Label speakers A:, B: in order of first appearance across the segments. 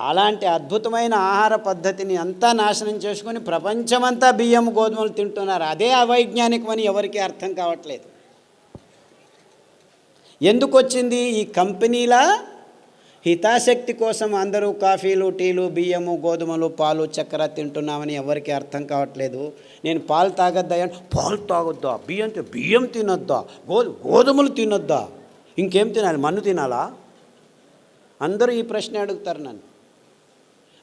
A: అలాంటి అద్భుతమైన ఆహార పద్ధతిని అంతా నాశనం చేసుకొని ప్రపంచమంతా బియ్యం గోధుమలు తింటున్నారు. అదే అవైజ్ఞానికమని ఎవరికీ అర్థం కావట్లేదు. ఎందుకు వచ్చింది ఈ కంపెనీల హితాశక్తి కోసం అందరూ కాఫీలు టీలు బియ్యము గోధుమలు పాలు చక్కెర తింటున్నామని ఎవరికి అర్థం కావట్లేదు. నేను పాలు తాగొద్దా? పాలు తాగొద్దా? బియ్యం బియ్యం తినొద్దా? గోధు గోధుమలు తినొద్దా? ఇంకేం తినాలి? మన్ను తినాలా? అందరూ ఈ ప్రశ్న అడుగుతారు నన్ను.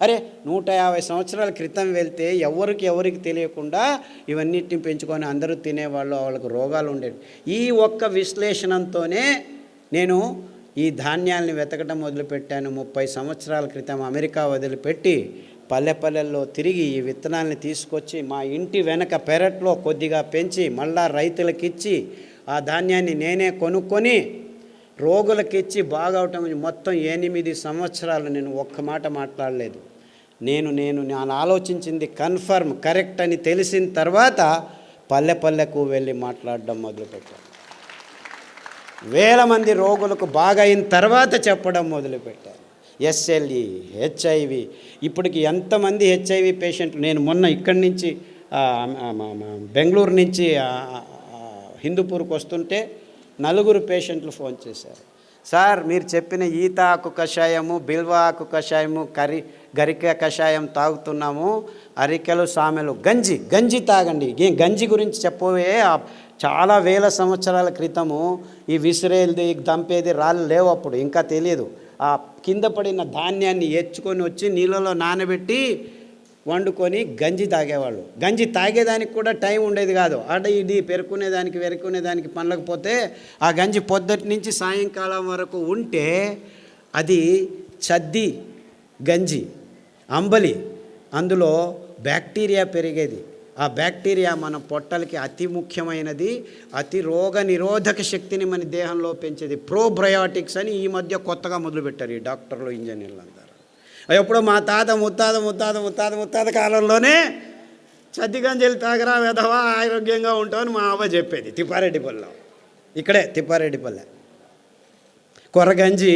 A: అరే నూట యాభై సంవత్సరాల క్రితం వెళ్తే ఎవరికి ఎవరికి తెలియకుండా ఇవన్నిటిని పెంచుకొని అందరూ తినేవాళ్ళు వాళ్ళకు రోగాలు ఉండేవి. ఈ ఒక్క విశ్లేషణంతోనే నేను ఈ ధాన్యాల్ని వెతకడం మొదలుపెట్టాను. ముప్పై సంవత్సరాల క్రితం అమెరికా వదిలిపెట్టి పల్లె పల్లెల్లో తిరిగి ఈ విత్తనాల్ని తీసుకొచ్చి మా ఇంటి వెనక పెరట్లో కొద్దిగా పెంచి మళ్ళా రైతులకిచ్చి ఆ ధాన్యాన్ని నేనే కొనుక్కొని రోగులకిచ్చి బాగవటం మొత్తం ఎనిమిది సంవత్సరాలు నేను ఒక్క మాట మాట్లాడలేదు. నేను నేను నేను ఆలోచించింది కన్ఫర్మ్ కరెక్ట్ అని తెలిసిన తర్వాత పల్లె పల్లెకు వెళ్ళి మాట్లాడడం మొదలుపెట్టాను. వేల మంది రోగులకు బాగైన తర్వాత చెప్పడం మొదలుపెట్టాను. ఎస్ఎల్ఈ హెచ్ఐవి ఇప్పటికి ఎంతమంది హెచ్ఐవి పేషెంట్లు? నేను మొన్న ఇక్కడి నుంచి బెంగళూరు నుంచి హిందూపూర్కి వస్తుంటే నలుగురు పేషెంట్లు ఫోన్ చేశారు. సార్ మీరు చెప్పిన ఈత ఆకు కషాయము బిల్వాకు కషాయము కరి గరిక కషాయం తాగుతున్నాము. అరికెలు సామెలు గంజి గంజి తాగండి. ఏం గంజి గురించి చెప్పవే ఆ చాలా వేల సంవత్సరాల క్రితము ఈ విసిరేది దంపేది రాళ్ళు లేవు అప్పుడు. ఇంకా తెలియదు. ఆ కింద పడిన ధాన్యాన్ని ఎచ్చుకొని వచ్చి నీళ్ళలో నానబెట్టి వండుకొని గంజి తాగేవాళ్ళు. గంజి తాగేదానికి కూడా టైం ఉండేది కాదు. అడ ఇది పెరుకునేదానికి వెరుకునేదానికి పనులకు పోతే ఆ గంజి పొద్దుటి నుంచి సాయంకాలం వరకు ఉంటే అది చద్ది గంజి అంబలి. అందులో బ్యాక్టీరియా పెరిగేది. ఆ బ్యాక్టీరియా మన పొట్టలకి అతి ముఖ్యమైనది అతి రోగ నిరోధక శక్తిని మన దేహంలో పెంచేది. ప్రోబ్రయాటిక్స్ అని ఈ మధ్య కొత్తగా మొదలుపెట్టారు ఈ డాక్టర్లు ఇంజనీర్లు అందరూ ఎప్పుడో మా తాత ముత్తాత ముత్తాత ముత్తాత ముత్తాత కాలంలోనే చద్దిగంజలు తాగరా వెధవా ఆరోగ్యంగా ఉంటామని మా అవ్వ చెప్పేది తిప్పారెడ్డిపల్లిలో ఇక్కడే తిప్పారెడ్డిపల్లె కొరగంజి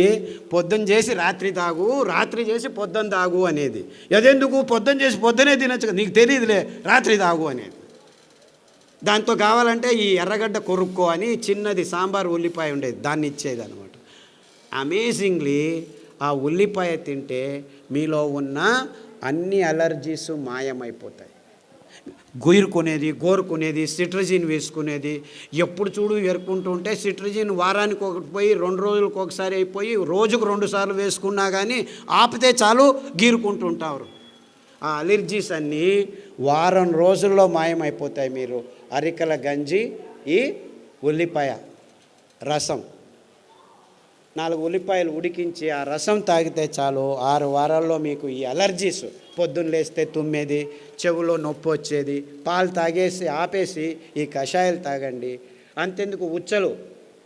A: పొద్దున్న చేసి రాత్రి తాగు రాత్రి చేసి పొద్దున్న తాగు అనేది. అదెందుకు పొద్దున్న చేసి పొద్దునే తినచ్చు. కదా, నీకు తెలియదులే రాత్రి తాగు అనేది. దాంతో కావాలంటే ఈ ఎర్రగడ్డ కొరుక్కో అని చిన్నది సాంబార్ ఉల్లిపాయ ఉండేది. దాన్ని ఇచ్చేది అనమాట అమేజింగ్లీ ఆ ఉల్లిపాయ తింటే మీలో ఉన్న అన్ని అలర్జీస్ మాయమైపోతాయి. గొయ్రుకునేది గోరుకునేది సిట్రజిన్ వేసుకునేది ఎప్పుడు చూడు ఎరుకుంటూ ఉంటే సిట్రజిన్ వారానికి ఒకటి పోయి రెండు రోజులకు ఒకసారి అయిపోయి రోజుకు రెండు సార్లు వేసుకున్నా కానీ ఆపితే చాలు గీరుకుంటూ ఉంటారు ఆ అలర్జీస్ అన్నీ వారం రోజుల్లో మాయమైపోతాయి మీరు. అరికల గంజి ఈ ఉల్లిపాయ రసం. నాలుగు ఉల్లిపాయలు ఉడికించి ఆ రసం తాగితే చాలు. ఆరు వారాల్లో మీకు ఈ అలర్జీస్. పొద్దున్న లేస్తే తుమ్మేది చెవులో నొప్పి వచ్చేది పాలు తాగేసి ఆపేసి ఈ కషాయాలు తాగండి. అంతెందుకు ఉచ్చలు.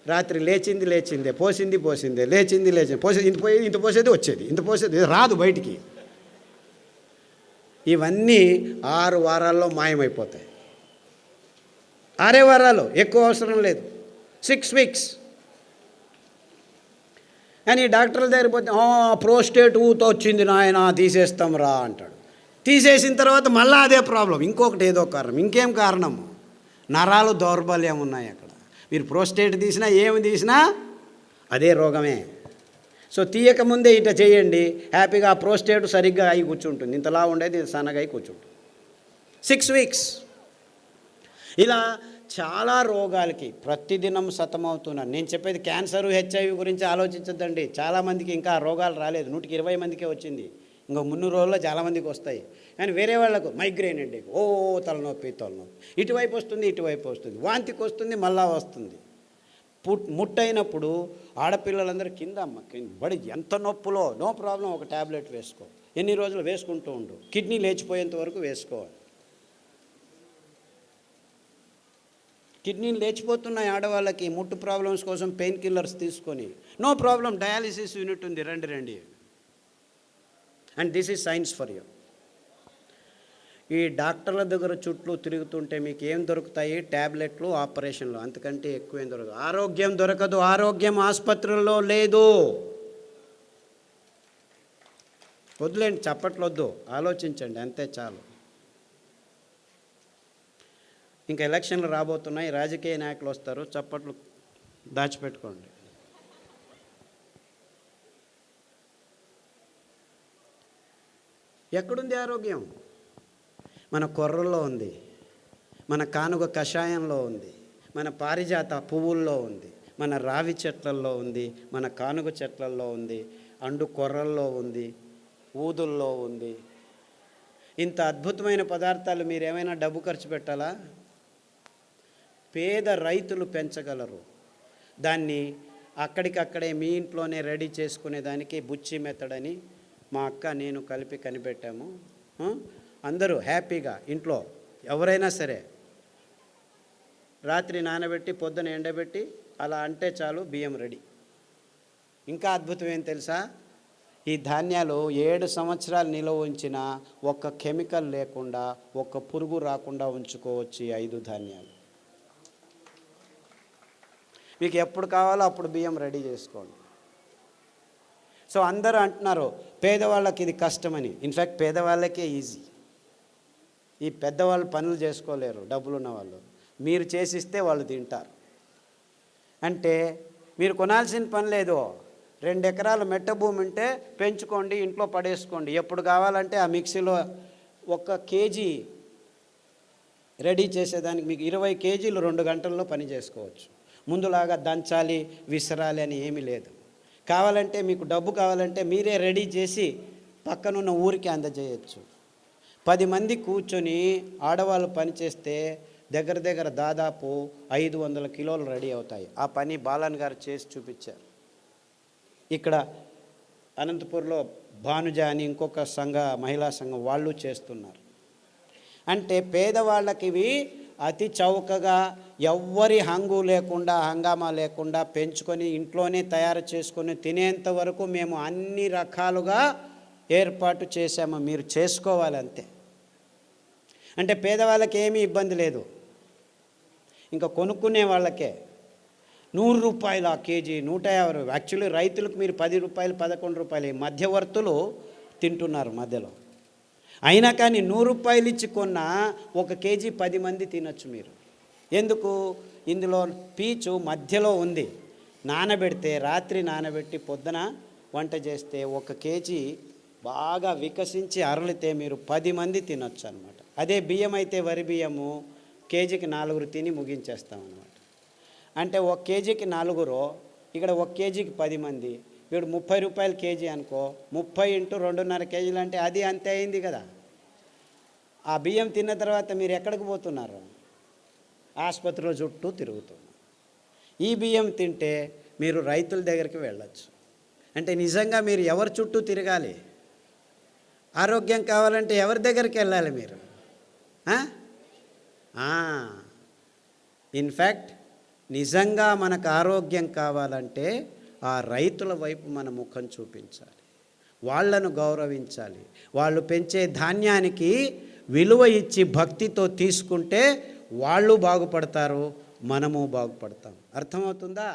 A: రాత్రి లేచింది లేచిందే పోసింది పోసిందే లేచింది లేచింది పోసేది ఇంత పోయేది ఇంత పోసేది వచ్చేది ఇంత పోసేది రాదు బయటికి. ఇవన్నీ ఆరు వారాల్లో మాయమైపోతాయి. ఆరే వారాలు ఎక్కువ అవసరం లేదు. సిక్స్ వీక్స్ కానీ డాక్టర్ల దగ్గర పోతే ప్రోస్టేట్ ఊత వచ్చింది నాయన తీసేస్తాం రా అంటాడు. తీసేసిన తర్వాత మళ్ళీ అదే ప్రాబ్లం. ఇంకొకటి ఏదో కారణం. ఇంకేం కారణం నరాలు దౌర్బల్యం ఉన్నాయి అక్కడ. మీరు ప్రోస్టేట్ తీసినా ఏమి తీసినా అదే రోగమే. సో తీయక ముందే ఇట చేయండి. హ్యాపీగా ఆ ప్రోస్టేట్ సరిగ్గా అయి కూర్చుంటుంది. ఇంతలా ఉండేది ఇది సన్నగా అయి కూర్చుంటుంది. సిక్స్ వీక్స్ ఇలా చాలా రోగాలకి ప్రతిదినం సతమవుతున్నాను నేను చెప్పేది క్యాన్సర్ హెచ్ఐవి గురించి ఆలోచించద్దండి. చాలామందికి ఇంకా రోగాలు రాలేదు. నూటికి ఇరవై మందికే వచ్చింది. ఇంకో మున్నూరు రోజుల్లో చాలామందికి వస్తాయి. కానీ వేరే వాళ్ళకు మైగ్రేన్ అండి. ఓ తలనొప్పి తలనొప్పి. ఇటువైపు వస్తుంది ఇటువైపు వస్తుంది. వాంతికి వస్తుంది మళ్ళా వస్తుంది. పుట్ ముట్టయినప్పుడు ఆడపిల్లలందరూ కింద కింద బడి ఎంత నొప్పులో నో ప్రాబ్లం ఒక ట్యాబ్లెట్ వేసుకో. ఎన్ని రోజులు వేసుకుంటూ ఉండు. కిడ్నీ లేచిపోయేంత వరకు వేసుకోవాలి. కిడ్నీలు లేచిపోతున్నాయి ఆడవాళ్ళకి ముట్టు ప్రాబ్లమ్స్ కోసం పెయిన్ కిల్లర్స్ తీసుకొని. నో ప్రాబ్లం డయాలిసిస్ యూనిట్ ఉంది రండి రండి. And this is science for you. ఈ డాక్టర్ల దగ్గర చుట్టూ తిరుగుతుంటే మీకు ఏం దొరుకుతాయి? ట్యాబ్లెట్లు ఆపరేషన్లు. అంతకంటే ఎక్కువ ఏం దొరకదు. ఆరోగ్యం దొరకదు. ఆరోగ్యం ఆసుపత్రుల్లో లేదు. వద్దులేండి చప్పట్లొద్దు. ఆలోచించండి అంతే చాలు. ఇంకా ఎలక్షన్లు రాబోతున్నాయి రాజకీయ నాయకులు వస్తారు చప్పట్లు దాచిపెట్టుకోండి. ఎక్కడుంది ఆరోగ్యం? మన కొర్రల్లో ఉంది మన కానుగ కషాయంలో ఉంది మన పారిజాత పువ్వుల్లో ఉంది మన రావి చెట్లల్లో ఉంది మన కానుగ చెట్లల్లో ఉంది అండు కొర్రల్లో ఉంది ఊదుల్లో ఉంది. ఇంత అద్భుతమైన పదార్థాలు మీరు ఏమైనా డబ్బు ఖర్చు పెట్టాలా? పేద రైతులు పెంచగలరు. దాన్ని అక్కడికక్కడే మీ ఇంట్లోనే రెడీ చేసుకునే దానికి బుచ్చి మెత్తడని అని మా అక్క నేను కలిపి కనిపెట్టాము. అందరూ హ్యాపీగా ఇంట్లో ఎవరైనా సరే. రాత్రి నానబెట్టి పొద్దున ఎండబెట్టి అలా అంటే చాలు బియ్యం రెడీ. ఇంకా అద్భుతం ఏం తెలుసా? ఈ ధాన్యాలు ఏడు సంవత్సరాలు నిల్వ ఉంచిన ఒక్క కెమికల్ లేకుండా ఒక్క పురుగు రాకుండా ఉంచుకోవచ్చు ఐదు ధాన్యాలు. మీకు ఎప్పుడు కావాలో అప్పుడు బియ్యం రెడీ చేసుకోండి. సో అందరూ అంటున్నారు పేదవాళ్ళకి ఇది కష్టమని. ఇన్ఫ్యాక్ట్ పేదవాళ్ళకే ఈజీ ఈ పెద్దవాళ్ళు పనులు చేసుకోలేరు డబ్బులు ఉన్నవాళ్ళు మీరు చేసిస్తే వాళ్ళు తింటారు. అంటే మీరు కొనాల్సిన పని లేదు. రెండు ఎకరాల మెట్ట భూమి ఉంటే పెంచుకోండి ఇంట్లో పడేసుకోండి. ఎప్పుడు కావాలంటే ఆ మిక్సీలో ఒక కేజీ రెడీ చేసేదానికి మీకు ఇరవై కేజీలు రెండు గంటల్లో పని చేసుకోవచ్చు. ముందులాగా దంచాలి విసరాలి అని ఏమీ లేదు. కావాలంటే మీకు డబ్బు కావాలంటే మీరే రెడీ చేసి పక్కనున్న ఊరికి అందజేయచ్చు. పది మంది కూర్చొని ఆడవాళ్ళు పనిచేస్తే దగ్గర దగ్గర దాదాపు ఐదు వందల కిలోలు రెడీ అవుతాయి. ఆ పని బాలన్ గారు చేసి చూపించారు. ఇక్కడ అనంతపూర్లో భానుజ అని ఇంకొక సంఘ మహిళా సంఘం వాళ్ళు చేస్తున్నారు. అంటే పేదవాళ్ళకి ఇవి అతి చౌకగా ఎవ్వరి హంగు లేకుండా హంగామా లేకుండా పెంచుకొని ఇంట్లోనే తయారు చేసుకొని తినేంత వరకు మేము అన్ని రకాలుగా ఏర్పాటు చేశాము. మీరు చేసుకోవాలంతే. అంటే పేదవాళ్ళకి ఏమీ ఇబ్బంది లేదు. ఇంకా కొనుక్కునే వాళ్ళకే నూరు రూపాయలు ఆ కేజీ నూట యాభై యాక్చువల్లీ రైతులకు మీరు పది రూపాయలు పదకొండు రూపాయలు మధ్యవర్తులు తింటున్నారు మధ్యలో. అయినా కానీ నూరు రూపాయలు ఇచ్చి కొన్న ఒక కేజీ పది మంది తినొచ్చు మీరు. ఎందుకు? ఇందులో పీచు మధ్యలో ఉంది. నానబెడితే రాత్రి నానబెట్టి పొద్దున వంట చేస్తే ఒక కేజీ బాగా వికసించి అరలితే మీరు పది మంది తినొచ్చు అనమాట అదే బియ్యం అయితే వరి బియ్యము కేజీకి నాలుగురు తిని ముగించేస్తాం అనమాట అంటే ఒక కేజీకి నాలుగురు ఇక్కడ ఒక కేజీకి పది మంది వీడు ముప్పై రూపాయలు కేజీ అనుకో ముప్పై ఇంటూ రెండున్నర కేజీలు అంటే అది అంతే అయింది కదా. ఆ బియ్యం తిన్న తర్వాత మీరు ఎక్కడికి పోతున్నారు? ఆసుపత్రిలో చుట్టూ తిరుగుతున్నారు. ఈ బియ్యం తింటే మీరు రైతుల దగ్గరికి వెళ్ళచ్చు. అంటే నిజంగా మీరు ఎవరి చుట్టూ తిరగాలి? ఆరోగ్యం కావాలంటే ఎవరి దగ్గరికి వెళ్ళాలి మీరు? ఇన్ఫ్యాక్ట్ నిజంగా మనకు ఆరోగ్యం కావాలంటే ఆ రైతుల వైపు మన ముఖం చూపించాలి. వాళ్ళను గౌరవించాలి. వాళ్ళు పెంచే ధాన్యానికి విలువ ఇచ్చి భక్తితో తీసుకుంటే వాళ్ళు బాగుపడతారు మనము బాగుపడతాం. అర్థమవుతుందా?